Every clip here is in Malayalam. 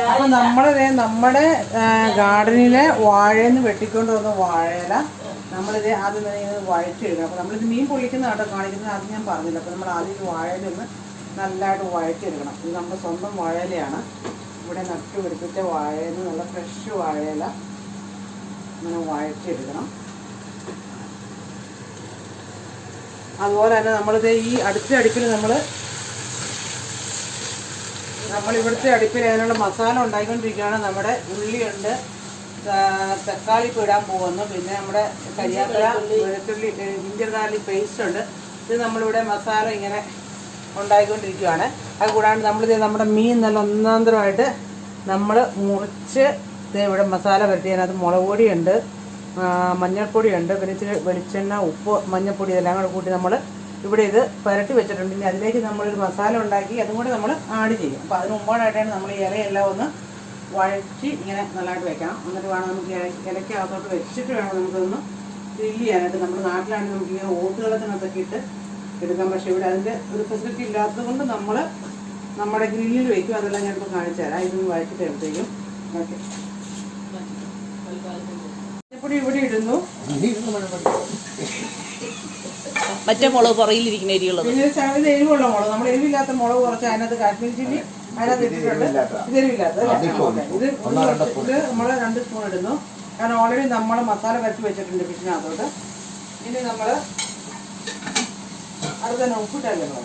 അപ്പൊ നമ്മളിത് നമ്മുടെ ഗാർഡനിലെ വാഴന്ന് വെട്ടിക്കൊണ്ട് വന്ന വാഴയില നമ്മളിത് ആദ്യം തന്നെ ഇങ്ങനെ വഴറ്റിയെടുക്കണം അപ്പൊ നമ്മളിത് മീൻ പൊള്ളിക്കുന്ന കേട്ടോ കാണിക്കുന്നത്? അത് ഞാൻ പറഞ്ഞില്ല. അപ്പൊ നമ്മൾ ആദ്യം ഈ വാഴയിലൊന്ന് നല്ലതായിട്ട് വഴറ്റിയെടുക്കണം. ഇത് നമ്മുടെ സ്വന്തം വാഴയിലയാണ്. ഇവിടെ നട്ടു പിടിപ്പിച്ച വാഴയിൽ നല്ല ഫ്രഷ് വാഴയില ഇങ്ങനെ വഴറ്റിയെടുക്കണം. അതുപോലെ തന്നെ നമ്മളിത് ഈ അടുത്ത അടുപ്പിൽ നമ്മൾ നമ്മൾ ഇവിടുത്തെ അടുപ്പിൽ അതിനുള്ള മസാല ഉണ്ടായിക്കൊണ്ടിരിക്കുകയാണ്. നമ്മുടെ ഉള്ളിയുണ്ട്. തക്കാളി ഇടാൻ പോകുന്നു. പിന്നെ നമ്മുടെ കരിയാപ്പില വെളുത്തുള്ളി ജിഞ്ചർ പേസ്റ്റ് ഉണ്ട്. ഇത് നമ്മളിവിടെ മസാല ഇങ്ങനെ ഉണ്ടായിക്കൊണ്ടിരിക്കുകയാണ്. അത് കൂടാണ്ട് നമ്മളിത് നമ്മുടെ മീൻ നല്ല ഒന്നാന്തരമായിട്ട് നമ്മൾ മുറിച്ച് ദേ ഇവിടെ മസാല പരത്തിയതിനകത്ത് മുളക് പൊടിയുണ്ട് മഞ്ഞൾപ്പൊടിയുണ്ട് പിന്നെ ഇച്ചിരി വെളിച്ചെണ്ണ ഉപ്പ് മഞ്ഞൾപ്പൊടി ഇതെല്ലാം കൂടെ കൂട്ടി നമ്മൾ ഇവിടെ ഇത് പുരട്ടി വെച്ചിട്ടുണ്ട്. ഇനി അതിലേക്ക് നമ്മളൊരു മസാല ഉണ്ടാക്കി അതും കൂടി നമ്മൾ ആഡ് ചെയ്യും. അപ്പോൾ അതിന് മുമ്പോടായിട്ടാണ് നമ്മൾ ഇലയെല്ലാം ഒന്ന് വഴറ്റി ഇങ്ങനെ നല്ലതായിട്ട് വെക്കണം. എന്നിട്ട് വേണം നമുക്ക് ഇല- ഇലയ്ക്കകത്തോട്ട് വെച്ചിട്ട് വേണം നമുക്കൊന്ന് ഫില്ല് ചെയ്യാനായിട്ട്. നമ്മുടെ നാട്ടിലാണെങ്കിൽ നമുക്ക് ഇങ്ങനെ ഓട്ടുകളത്തിനകത്തൊക്കെ ഇട്ട് എടുക്കാം. പക്ഷേ ഇവിടെ അതിന്റെ ഒരു ഫെസിലിറ്റി ഇല്ലാത്തതുകൊണ്ട് നമ്മൾ നമ്മുടെ ഗ്രില്ലിൽ വയ്ക്കും അതെല്ലാം ഞാനിപ്പോൾ കാണിച്ചു തരാം. ഇതൊന്ന് വഴറ്റി തരുമ്പോഴത്തേക്കും. ഓക്കെ. ഇവിടെ ഇടുന്നു. മറ്റേ മുളക് പുറകിലിരിക്കുന്ന എരിയുള്ളത് പിന്നെ ശകലം എരിവുള്ള മുളക്. നമ്മൾ എരിവില്ലാത്ത മുളക് കുറച്ച് അതിനകത്ത് കാശ്മീരി ചില്ലി അതിനകത്ത് ഇട്ടിട്ടുണ്ട്. ഇത് എരിവില്ലാത്ത അല്ലേ? ഓക്കേ. ഇത് ഇത് നമ്മൾ രണ്ട് സ്പൂൺ ഇടുന്നു. കാരണം ഓൾറെഡി നമ്മൾ മസാല പരത്തി വെച്ചിട്ടുണ്ട് ഫിഷിനകത്തോട്ട് ഇനി നമ്മൾ അത് തന്നെ ഉപ്പിട്ടല്ലേ നമ്മൾ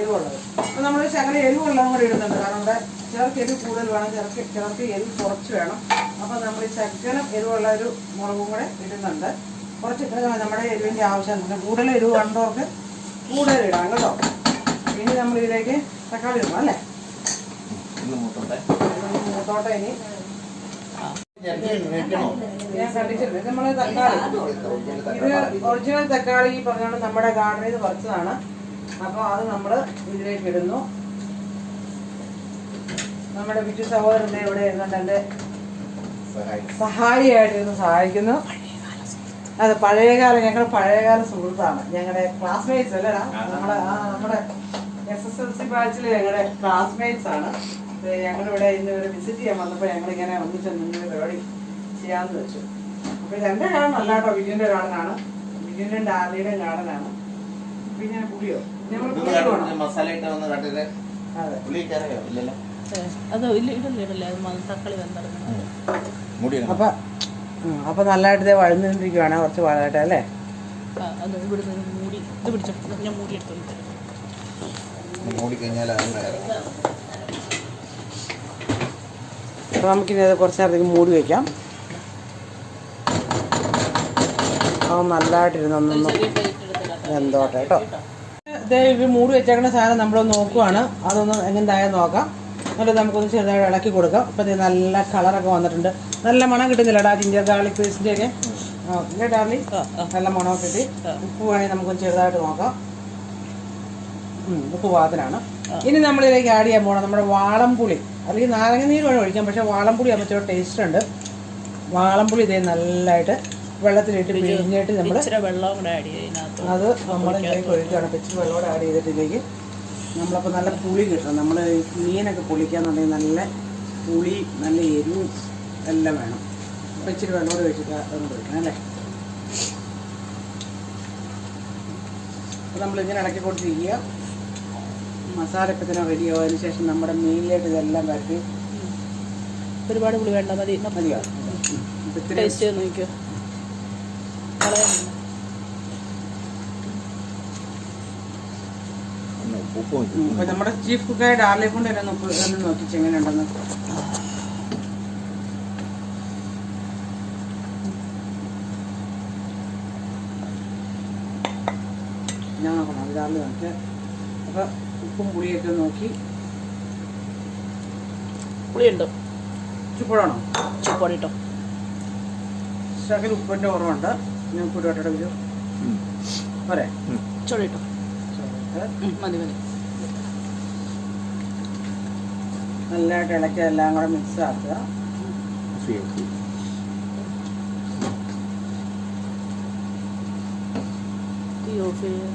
എരിവുള്ളത്. അപ്പൊ നമ്മൾ ശകലം എരിവുള്ളതും കൂടി ഇടുന്നുണ്ട്. കാരണം ഇവിടെ ചിലർക്ക് എരിവ് കൂടുതൽ വേണം. ചിലർക്ക് ചിലർക്ക് എരിവ് കുറച്ച് വേണം. അപ്പോൾ നമ്മൾ ഈ ശകലം എരിവുള്ള ഒരു മുളകും കൂടെ ഇടുന്നുണ്ട്. കുറച്ച് ഇട്ട് നമ്മുടെ എരിവിന്റെ ആവശ്യം കൂടുതൽ എരിവ് കണ്ടവർക്ക് കൂടുതൽ ഇടാം കേട്ടോ. ഇനി നമ്മൾ ഇതിലേക്ക് തക്കാളി ഇടണം അല്ലേ? മൂത്തോട്ടെ. ഇനി. ഞാൻ കണ്ടിട്ടുണ്ട് നമ്മൾ തക്കാളി ഇത് ഒറിജിനൽ തക്കാളി ഈ പറഞ്ഞോണ്ട് നമ്മുടെ ഗാർഡനിൽ നിന്ന് പറിച്ചതാണ്. അപ്പോൾ അത് നമ്മൾ ഇതിലേക്ക് ഇടുന്നു. നമ്മുടെ വിറ്റു സഹോദരന്റെ ഇവിടെ ഇരുന്നുണ്ട് എന്റെ സഹായിയായിട്ട് ഇരുന്ന് സഹായിക്കുന്നു. അതെ പഴയകാലം ഞങ്ങൾ പഴയകാല സുഹൃത്താണ്. ഞങ്ങളുടെ ക്ലാസ്മേറ്റ്സ് അല്ലടാ. നമ്മുടെ ആ നമ്മുടെ എസ് എസ് എൽ സി ബാച്ചിൽ ഞങ്ങളുടെ ക്ലാസ്മേറ്റ്സ് ആണ്. ഞങ്ങളിവിടെ ഇന്ന് ഒരു വിസിറ്റ് ചെയ്യാൻ വന്നപ്പോൾ ഞങ്ങളിങ്ങനെ ഒന്നിച്ച് നിന്ന് പരിപാടി ചെയ്യാമെന്ന് വെച്ചു. അപ്പോൾ എന്റെ ഗാർഡൻ അല്ല കേട്ടോ വിജയന്റെ ഗാർഡനാണ് വിജയന്റെ ഡാർലിയുടെ ഗാർഡനാണ് പിന്നെ പുളിയോ ഞങ്ങൾ മസാല ഇട്ട് വന്ന് കണ്ടിട്ട് അതെ. പുള്ളിക്കറിയോ ഇല്ലല്ലോ. അത്. ഇല്ല ഇടല്ലേ ഇടല്ലേ? അത് മ- തക്കാളി വെന്തറങ്ങണം മുടി അപ്പം അപ്പം നല്ലതായിട്ട് ഇതേ വഴന്നുകൊണ്ടിരിക്കുകയാണ് കുറച്ച് വളരട്ടെ അല്ലേ? അത് ഇവിടുന്ന് മൂടി ഇത് പിടിച്ചോ. ഞാൻ മൂടി അപ്പോൾ നമുക്കിനി അത് കുറച്ച് നേരത്തേക്ക് മൂടി വെക്കാം. അത് നല്ലതായിട്ടിരുന്ന് ഒന്നൊന്ന് ചെറിയ പ്ലേറ്റ് എടുത്തിടാം. എന്തോട്ടെ കേട്ടോ. ഇത് ഇത് മൂടി വെച്ചേക്കുന്ന സാധനം നമ്മളൊന്ന് നോക്കുവാണ്. അതൊന്ന് എങ്ങനെന്തായാലും നോക്കാം. എന്നിട്ട് നമുക്കൊന്ന് ചെറുതായിട്ട് ഇളക്കി കൊടുക്കാം. അപ്പം ഇത് നല്ല കളറൊക്കെ വന്നിട്ടുണ്ട്. നല്ല മണം കിട്ടുന്നില്ലടാ ജിഞ്ചർ ഗാർലിക് പേസ്റ്റിന്റെ ഒക്കെ. ആ ഇല്ലേ ഡാർലി. നല്ല മണമൊക്കെ കിട്ടി. ഉപ്പ് വേണമെങ്കിൽ നമുക്കൊന്ന് ചെറുതായിട്ട് നോക്കാം. ഉപ്പ് പാകത്തിനാണ്. ഇനി നമ്മളിതിലേക്ക് ആഡ് ചെയ്യാൻ പോകണം നമ്മുടെ വാളംപുളി. അല്ലെങ്കിൽ നാരങ്ങ നീര് വേണം ഒഴിക്കാം പക്ഷേ വാളംപുളി അമ്മച്ചോ ടേസ്റ്റ് ഉണ്ട്. വാളംപുളി ഇതേ നല്ലതായിട്ട് വെള്ളത്തിലിട്ട് പിഴിഞ്ഞിട്ട് നമ്മൾ ഇച്ചിരി അത് ഇതിലേക്ക് ഒഴിക്കുകയാണ് വെള്ളം കൂടെ ആഡ് ചെയ്തിട്ടിലേക്ക് നമ്മളപ്പോൾ നല്ല പുളി കിട്ടണം. നമ്മൾ മീനൊക്കെ പൊളിക്കാന്നുണ്ടെങ്കിൽ നല്ല പുളി നല്ല എരിവും എല്ലാം വേണം. അപ്പോൾ ഇച്ചിരി വെള്ളമോടെ വെച്ചിട്ട് അതൊന്ന് ഒഴിക്കണം അല്ലേ? അപ്പോൾ നമ്മളിങ്ങനെ ഇളക്കിക്കൊണ്ടിരിക്കുക. മസാല ഇപ്പം തന്നെ റെഡിയാവും അതിന് ശേഷം നമ്മുടെ മീനിലേക്ക് ഇതെല്ലാം വരട്ടി ഒരുപാട് പുളി വേണ്ട മതി. മതിയോ? ടേസ്റ്റ് നോക്കിയോ കളയാനില്ല അപ്പോൾ നമ്മുടെ ചീഫ് കുക്കായ ഡാർലെ കൊണ്ട് തന്നെ ഉപ്പ് ഒന്ന് നോക്കിച്ച് എങ്ങനെയുണ്ടെന്ന് ഞാൻ നോക്കണം ഡാർലി നോക്കി അപ്പോൾ ഉപ്പും പുളിയൊക്കെ നോക്കി. പുളിയുണ്ടോ? ചുപ്പോഴാണോ ചുപ്പോടി ഇട്ടോ ശകല ഉപ്പിന്റെ കുറവുണ്ട്. ഞാൻ ഇട്ടോട്ടെ ഒരു പോരെ. മതി മതി. നല്ലതായിട്ട് ഇളക്കി എല്ലാം കൂടെ മിക്സ് ആക്കുക. തീ ഓഫ് ചെയ്ത്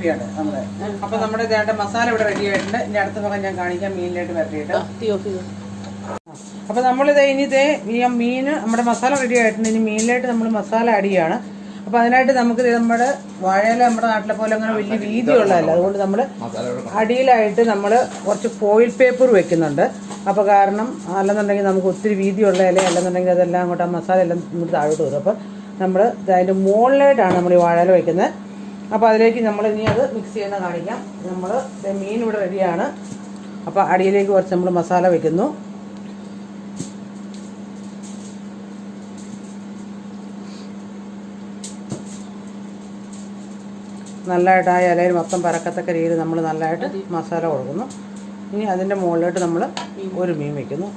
ചെയ്യട്ടെ നമ്മൾ. അപ്പൊ നമ്മുടെ ചേട്ടൻ മസാല ഇവിടെ റെഡി ആയിട്ടുണ്ട്. ഇനി അടുത്ത ഭാഗം ഞാൻ കാണിക്കാം മീനിലായിട്ട് വരട്ടിയിട്ട്. ചെയ്തു അപ്പൊ നമ്മളിത് ഇനി ഇതേ ഈ മീൻ നമ്മുടെ മസാല റെഡി ആയിട്ടുണ്ട്. ഇനി മീനിലായിട്ട് നമ്മൾ മസാല ആഡ് ചെയ്യാണ്. അപ്പൊ അതിനായിട്ട് നമുക്ക് നമ്മുടെ വാഴയില നമ്മുടെ നാട്ടിലെ പോലെ അങ്ങനെ വലിയ വീതിയുള്ളതല്ല അതുകൊണ്ട് നമ്മൾ അടിയിലായിട്ട് നമ്മൾ കുറച്ച് ഫോയിൽ പേപ്പർ വെക്കുന്നുണ്ട്. അപ്പോൾ കാരണം അല്ലെന്നുണ്ടെങ്കിൽ നമുക്ക് ഒത്തിരി വീതിയുള്ള ഇല അല്ലെന്നുണ്ടെങ്കിൽ അതെല്ലാം അങ്ങോട്ട് ആ മസാല എല്ലാം നമ്മൾ താഴോട്ട് വരും. അപ്പോൾ നമ്മൾ അതിന്റെ മുകളിലായിട്ടാണ് നമ്മൾ ഈ വാഴയില വെക്കുന്നത്. അപ്പോൾ അതിലേക്ക് നമ്മൾ ഇനി അത് മിക്സ് ചെയ്യുന്ന കാണിക്കാം. നമ്മൾ മീൻ ഇവിടെ റെഡിയാണ് അപ്പോൾ അടിയിലേക്ക് കുറച്ച് നമ്മൾ മസാല വെക്കുന്നു. നല്ലതായിട്ട് ആ ഇലയിൽ മൊത്തം പരക്കത്തക്ക രീതിയിൽ നമ്മൾ നല്ലതായിട്ട് മസാല കൊടുക്കുന്നു. ഇനി അതിന്റെ മുകളിലോട്ട് നമ്മൾ ഒരു മീൻ വയ്ക്കുന്നു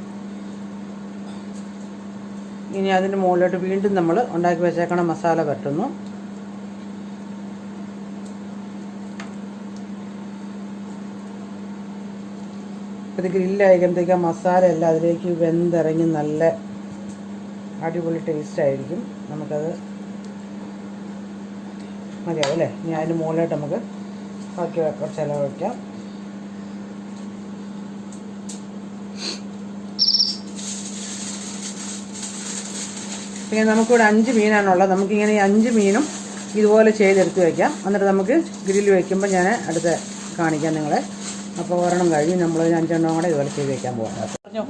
ഇനി അതിന്റെ മുകളിലോട്ട് വീണ്ടും നമ്മൾ ഉണ്ടാക്കി വെച്ചേക്കണ മസാല പറ്റുന്നു ഇത് ഗ്രില്ലായിരിക്കുമ്പോഴത്തേക്ക് ആ മസാല എല്ലാം അതിലേക്ക് വെന്തിറങ്ങി നല്ല അടിപൊളി ടേസ്റ്റ് ആയിരിക്കും. നമുക്കത് മതിയാവും അല്ലേ ഇനി അതിന്റെ മുകളിലായിട്ട് നമുക്ക് ബാക്കി കുറച്ച് ചിലവഴിക്കാം പിന്നെ നമുക്കിവിടെ അഞ്ച് മീനാണുള്ളത്. നമുക്കിങ്ങനെ ഈ അഞ്ച് മീനും ഇതുപോലെ ചെയ്തെടുത്ത് വയ്ക്കാം എന്നിട്ട് നമുക്ക് ഗ്രില്ല് വയ്ക്കുമ്പോൾ ഞാൻ അടുത്ത് കാണിക്കാം നിങ്ങളെ. അപ്പോൾ ഒരെണ്ണം കഴിഞ്ഞ് നമ്മൾ അഞ്ചെണ്ണം കൂടെ ഇതുപോലെ ചെയ്ത് വെക്കാൻ പോകാം പറഞ്ഞോ?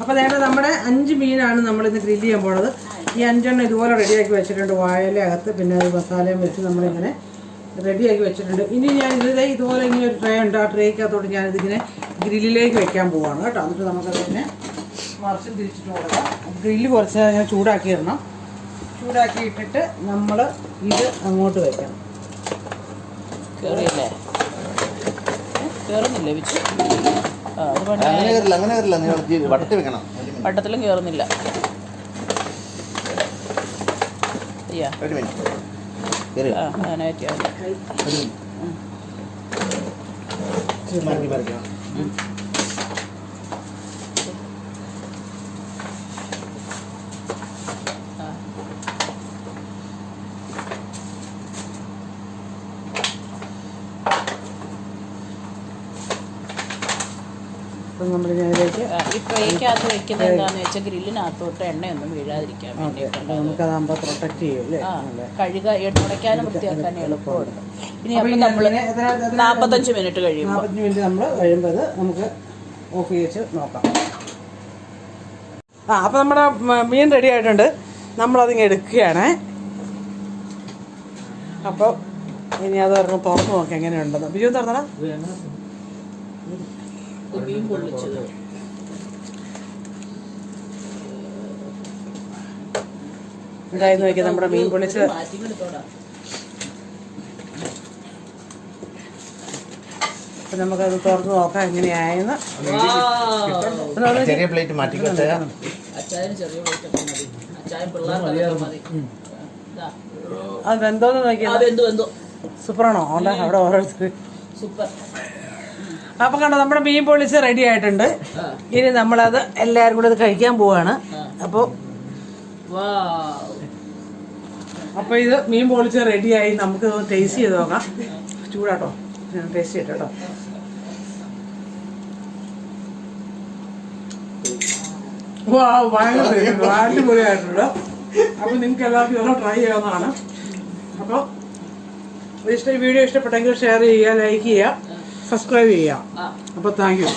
അപ്പോൾ നേരെ നമ്മുടെ അഞ്ച് മീനാണ് നമ്മളിന്ന് ഗ്രില്ല് ചെയ്യാൻ പോണത്. ഈ അഞ്ചെണ്ണം ഇതുപോലെ റെഡിയാക്കി വെച്ചിട്ടുണ്ട് വാഴയില അകത്ത് പിന്നെ അത് മസാലയും വെച്ച് നമ്മളിങ്ങനെ റെഡിയാക്കി വെച്ചിട്ടുണ്ട്. ഇനി ഞാൻ ഇതിലെ ഇതുപോലെ ഇങ്ങനെ ഒരു ട്രേ ഉണ്ട്. ആ ട്രേക്കകത്തോട്ട് ഞാനിതിങ്ങനെ ഗ്രില്ലിലേക്ക് വെക്കാൻ പോവാണ് കേട്ടോ. എന്നിട്ട് നമുക്ക് അതിങ്ങനെ മറിച്ചും തിരിച്ചിട്ട് കൊടുക്കാം. ഗ്രില്ല് കുറച്ച് ഇങ്ങനെ ചൂടാക്കി ഇടണം. ചൂടാക്കി ഇട്ടിട്ട് നമ്മൾ ഇത് അങ്ങോട്ട് വെക്കണം. കേറിയല്ലേ? കേറുന്നില്ലേ വെച്ച്? അങ്ങനെ കയറില്ല അങ്ങനെ കയറില്ല നിങ്ങൾ വട്ടത്തിൽ വെക്കണം. വട്ടത്തിലും കേറുന്നില്ല. അയ്യാ ഒരു മിനിറ്റ്. കയറി ആ അങ്ങനെ പറ്റിയാ മതി. ഒരു മിനിറ്റ് മറിക്കി മറിക്കണം ആ. അപ്പം നമ്മൾ ഇതിലേക്ക് ഈ ട്രേക്കകത്ത് വെക്കുന്നത് എന്താണെന്ന് വെച്ചാൽ ഗ്രില്ലിനകത്തോട്ട് എണ്ണയൊന്നും വീഴാതിരിക്കാൻ വേണ്ടി നമുക്കതാകുമ്പോൾ പ്രൊട്ടക്റ്റ് ചെയ്യും അല്ലേ? കഴുക ഉടയ്ക്കാനും വൃത്തിയാക്കാനും എളുപ്പമുണ്ട് ഇനി നമ്മൾ നാൽപ്പത്തഞ്ച് മിനിറ്റ്? കഴിയും നാൽപ്പത്തഞ്ച് മിനിറ്റ് നമ്മൾ കഴിയുമ്പോൾ അത് നമുക്ക് ഓഫ് ചെയ്ത് നോക്കാം. ആ അപ്പോൾ നമ്മുടെ മീൻ റെഡി ആയിട്ടുണ്ട്. നമ്മളതിങ്ങ് എടുക്കുകയാണ്. അപ്പോൾ ഇനി അത് ഒരെണ്ണം തുറന്ന് നോക്കാം എങ്ങനെയുണ്ടെന്ന്. ബിജു തുറന്നടാ മീൻ പൊള്ളിച്ചത്. എന്തായിരുന്നു നോക്കിയത് നമ്മുടെ മീൻ പൊള്ളിച്ചത് അപ്പം നമുക്കത് തുറന്നു നോക്കാം എങ്ങനെയായെന്ന്. ചെറിയ പ്ലേറ്റ് മാറ്റിക്കട്ടെ. അത് വെന്തോന്ന് വെന്തു വെന്തു സൂപ്പറാണോ? അവിടെ അവിടെ ഓരോരുത്തർ സൂപ്പർ. അപ്പൊ കണ്ടോ നമ്മുടെ മീൻ പൊളിച്ച് റെഡി ആയിട്ടുണ്ട്. ഇനി നമ്മളത് എല്ലാവരും കൂടെ ഇത് കഴിക്കാൻ പോവാണ്. അപ്പൊ അപ്പോൾ വാ. അപ്പോൾ ഇത് മീൻ പൊളിച്ച് റെഡിയായി നമുക്ക് ടേസ്റ്റ് ചെയ്ത് നോക്കാം. ചൂടാട്ടോ. ടേസ്റ്റ് ചെയ്യട്ടെ കേട്ടോ ഭയങ്കര അടിപൊളിയായിട്ടുണ്ട്. അപ്പോൾ നിങ്ങൾക്ക് എല്ലാവർക്കും ഇതൊക്കെ ട്രൈ ചെയ്യാവുന്നതാണ്. അപ്പോൾ ഇഷ്ടം വീഡിയോ ഇഷ്ടപ്പെട്ടെങ്കിൽ ഷെയർ ചെയ്യുക ലൈക്ക് ചെയ്യുക. സബ്സ്ക്രൈബ് ചെയ്യുക അപ്പോൾ താങ്ക് യു.